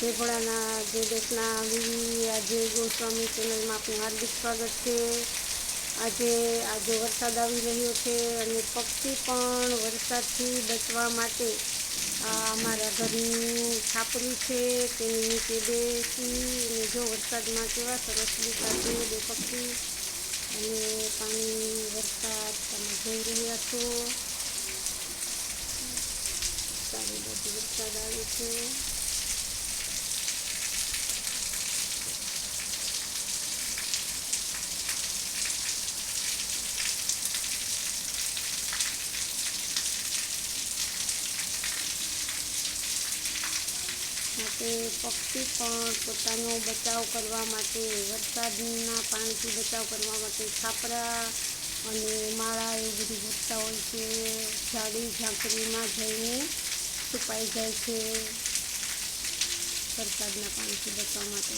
જય ભોળાના જય દેશના આજે ગોસ્વામી ચેનલમાં આપનું હાર્દિક સ્વાગત છે. આજે આજે વરસાદ આવી રહ્યો છે અને પક્ષી પણ વરસાદથી બચવા માટે અમારા ઘરની છાપરી છે, તેની નીચે બેસી અને જો વરસાદમાં કેવા સરસ દેખા છે બે પક્ષી અને પાણી વરસાદ તમે જોઈ રહ્યા છો. સારી બધી વરસાદ આવે છે. માટે પક્ષી પણ પોતાનો બચાવ કરવા માટે, વરસાદના પાણીથી બચાવ કરવા માટે છાપરા અને માળા એવું બધું ગોતતા હોય છે. ઝાડી ઝાંખરીમાં જઈને છુપાઈ જાય છે વરસાદના પાણીથી બચાવ માટે.